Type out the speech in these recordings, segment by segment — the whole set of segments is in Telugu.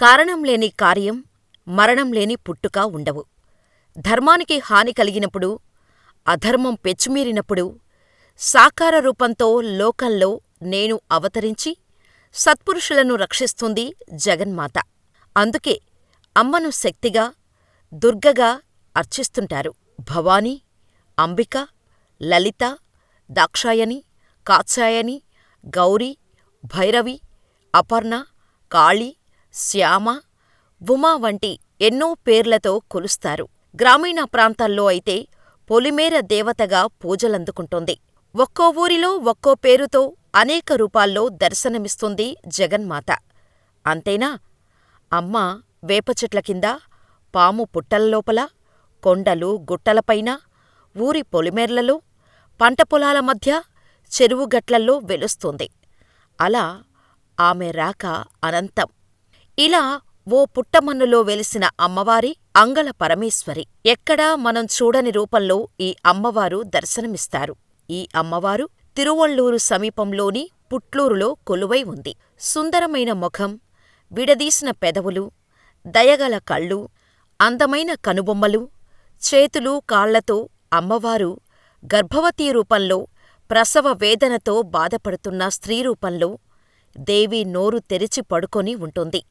కారణం లేని కార్యం, మరణం లేని పుట్టుక ఉండవు. ధర్మానికి హాని కలిగినప్పుడు, అధర్మం పెచ్చుమీరినప్పుడు, సాకార రూపంతో లోకంలో నేను అవతరించి సత్పురుషులను రక్షిస్తుంది జగన్మాత. అందుకే అమ్మను శక్తిగా, దుర్గగా అర్చిస్తుంటారు. భవాని, అంబిక, లలిత, దాక్షాయణి, కాత్యాయని, గౌరి, భైరవి, అపర్ణ, కాళీ శ్యామ, ఉమా వంటి ఎన్నో పేర్లతో కొలుస్తారు. గ్రామీణ ప్రాంతాల్లో అయితే పొలిమేర దేవతగా పూజలందుకుంటోంది. ఒక్కో ఊరిలో ఒక్కో పేరుతో అనేక రూపాల్లో దర్శనమిస్తుంది జగన్మాత. అంతేనా, అమ్మ వేపచెట్ల కింద, పాము పుట్టలలోపల, కొండలు గుట్టలపైన, ఊరి పొలిమేర్లలో, పంటపొలాల మధ్య, చెరువుగట్లల్లో వెలుస్తుంది. అలా ఆమె రాక అనంతం. ఇలా ఓ పుట్టమన్నులో వెలిసిన అమ్మవారి అంగళ పరమేశ్వరి. ఎక్కడా మనం చూడని రూపంలో ఈ అమ్మవారు దర్శనమిస్తారు. ఈ అమ్మవారు తిరువళ్ళూరు సమీపంలోని పుట్లూరులో కొలువై ఉంది. సుందరమైన ముఖం, విడదీసిన పెదవులు, దయగల కళ్ళు, అందమైన కనుబొమ్మలు, చేతులు కాళ్ళతో అమ్మవారు గర్భవతీ రూపంలో, ప్రసవ వేదనతో బాధపడుతున్న స్త్రీ రూపంలో, దేవి నోరు తెరిచి పడుకొని ఉంటుంది.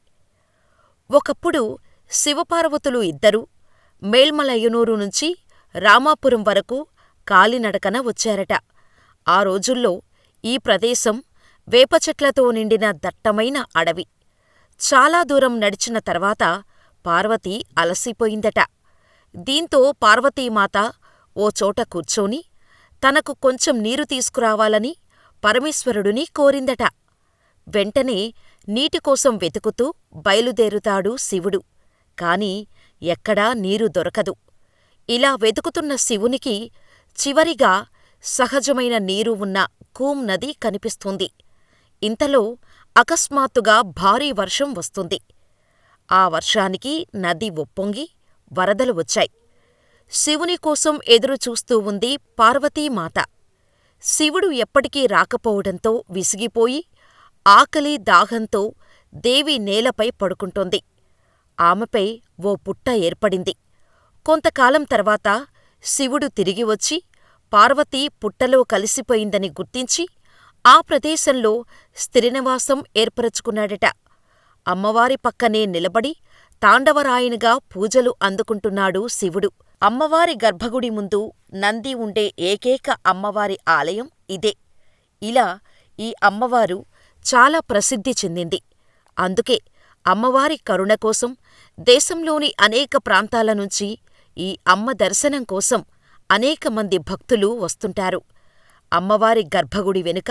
ఒకప్పుడు శివపార్వతులు ఇద్దరూ మేల్మలయనూరు నుంచి రామాపురం వరకు కాలినడకన వచ్చారట. ఆ రోజుల్లో ఈ ప్రదేశం వేపచెట్లతో నిండిన దట్టమైన అడవి. చాలా దూరం నడిచిన తర్వాత పార్వతి అలసిపోయిందట. దీంతో పార్వతీమాత ఓ చోట కూర్చొని తనకు కొంచెం నీరు తీసుకురావాలని పరమేశ్వరుడిని కోరిందట. వెంటనే నీటికోసం వెతుకుతూ బయలుదేరుతాడు శివుడు. కాని ఎక్కడా నీరు దొరకదు. ఇలా వెతుకుతున్న శివునికి చివరిగా సహజమైన నీరు ఉన్న కూమ్ నది కనిపిస్తుంది. ఇంతలో అకస్మాత్తుగా భారీ వర్షం వస్తుంది. ఆ వర్షానికి నది ఉప్పొంగి వరదలు వచ్చాయి. శివుని కోసం ఎదురుచూస్తూ ఉంది పార్వతీమాత. శివుడు ఎప్పటికీ రాకపోవడంతో విసిగిపోయి ఆకలి దాహంతో దేవి నేలపై పడుకుంటోంది. ఆమెపై ఓ పుట్ట ఏర్పడింది. కొంతకాలం తర్వాత శివుడు తిరిగి వచ్చి పార్వతి పుట్టలో కలిసిపోయిందని గుర్తించి ఆ ప్రదేశంలో స్థిరనివాసం ఏర్పరచుకున్నాడట. అమ్మవారి పక్కనే నిలబడి తాండవరాయనిగా పూజలు అందుకుంటున్నాడు శివుడు. అమ్మవారి గర్భగుడి ముందు నంది ఉండే ఏకైక అమ్మవారి ఆలయం ఇదే. ఇలా ఈ అమ్మవారు చాలా ప్రసిద్ధి చెందింది. అందుకే అమ్మవారి కరుణ కోసం దేశంలోని అనేక ప్రాంతాల నుంచి ఈ అమ్మ దర్శనం కోసం అనేకమంది భక్తులు వస్తుంటారు. అమ్మవారి గర్భగుడి వెనుక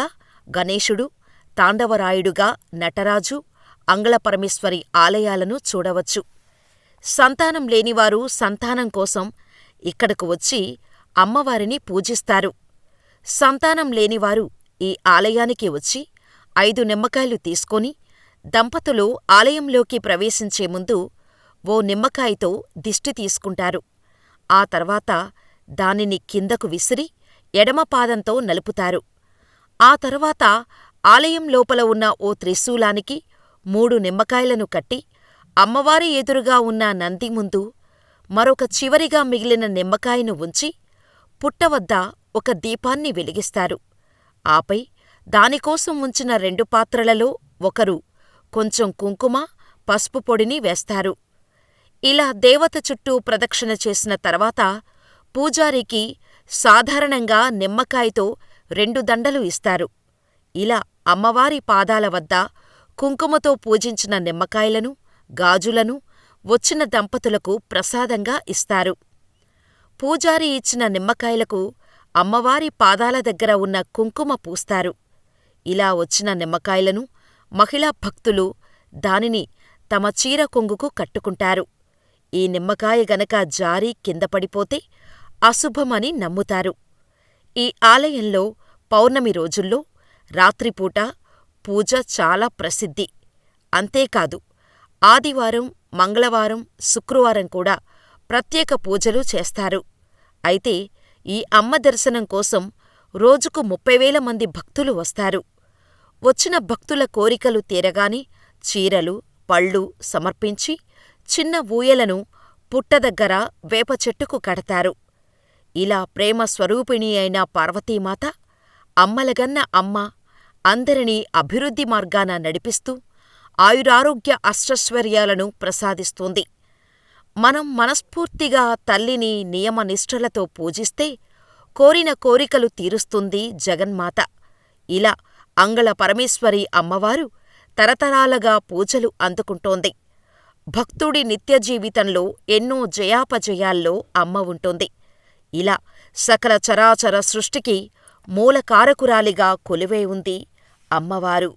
గణేశుడు, తాండవరాయుడుగా నటరాజు, అంగళపరమేశ్వరి ఆలయాలను చూడవచ్చు. సంతానం లేనివారు సంతానం కోసం ఇక్కడకు వచ్చి అమ్మవారిని పూజిస్తారు. సంతానం లేనివారు ఈ ఆలయానికి వచ్చి ఐదు నిమ్మకాయలు తీసుకొని దంపతులు ఆలయంలోకి ప్రవేశించే ముందు ఓ నిమ్మకాయతో దిష్టి తీసుకుంటారు. ఆ తర్వాత దానిని కిందకు విసిరి ఎడమ పాదంతో నలుపుతారు. ఆ తర్వాత ఆలయం లోపల ఉన్న ఓ త్రిశూలానికి మూడు నిమ్మకాయలను కట్టి అమ్మవారి ఎదురుగా ఉన్న నంది ముందు మరొక చివరిగా మిగిలిన నిమ్మకాయను ఉంచి పుట్టవద్ద ఒక దీపాన్ని వెలిగిస్తారు. ఆపై దానికోసం ఉంచిన రెండు పాత్రలలో ఒకరు కొంచెం కుంకుమ, పసుపు పొడిని వేస్తారు. ఇలా దేవత చుట్టూ ప్రదక్షిణ చేసిన తర్వాత పూజారికి సాధారణంగా నిమ్మకాయతో రెండు దండలు ఇస్తారు. ఇలా అమ్మవారి పాదాల వద్ద కుంకుమతో పూజించిన నిమ్మకాయలను, గాజులను వచ్చిన దంపతులకు ప్రసాదంగా ఇస్తారు. పూజారి ఇచ్చిన నిమ్మకాయలకు అమ్మవారి పాదాల దగ్గర ఉన్న కుంకుమ పూస్తారు. ఇలా వచ్చిన నిమ్మకాయలను మహిళా భక్తులు దానిని తమ చీర కొంగుకు కట్టుకుంటారు. ఈ నిమ్మకాయ గనక జారి కిందపడిపోతే అశుభమని నమ్ముతారు. ఈ ఆలయంలో పౌర్ణమి రోజుల్లో రాత్రిపూట పూజ చాలా ప్రసిద్ధి. అంతేకాదు ఆదివారం, మంగళవారం, శుక్రవారం కూడా ప్రత్యేక పూజలు చేస్తారు. అయితే ఈ అమ్మ దర్శనం కోసం రోజుకు ముప్పైవేల మంది భక్తులు వస్తారు. వచ్చిన భక్తుల కోరికలు తీరగానే చీరలు, పళ్ళు సమర్పించి చిన్న ఊయలను పుట్టదగ్గర వేపచెట్టుకు కడతారు. ఇలా ప్రేమ స్వరూపిణి అయిన పార్వతీమాత అమ్మలగన్న అమ్మ అందరినీ అభివృద్ధి మార్గాన నడిపిస్తూ ఆయురారోగ్య అష్టైశ్వర్యాలను ప్రసాదిస్తుంది. మనం మనస్ఫూర్తిగా తల్లిని నియమ నిష్ఠలతో పూజిస్తే కోరిన కోరికలు తీరుస్తుంది జగన్మాత. ఇలా అంగళ పరమేశ్వరి అమ్మవారు తరతరాలగా పూజలు అందుకుంటోంది. భక్తుడి నిత్యజీవితంలో ఎన్నో జయాపజయాల్లో అమ్మ ఉంటుంది. ఇలా సకల చరాచర సృష్టికి మూలకారకురాలిగా కొలువై ఉంది అమ్మవారు.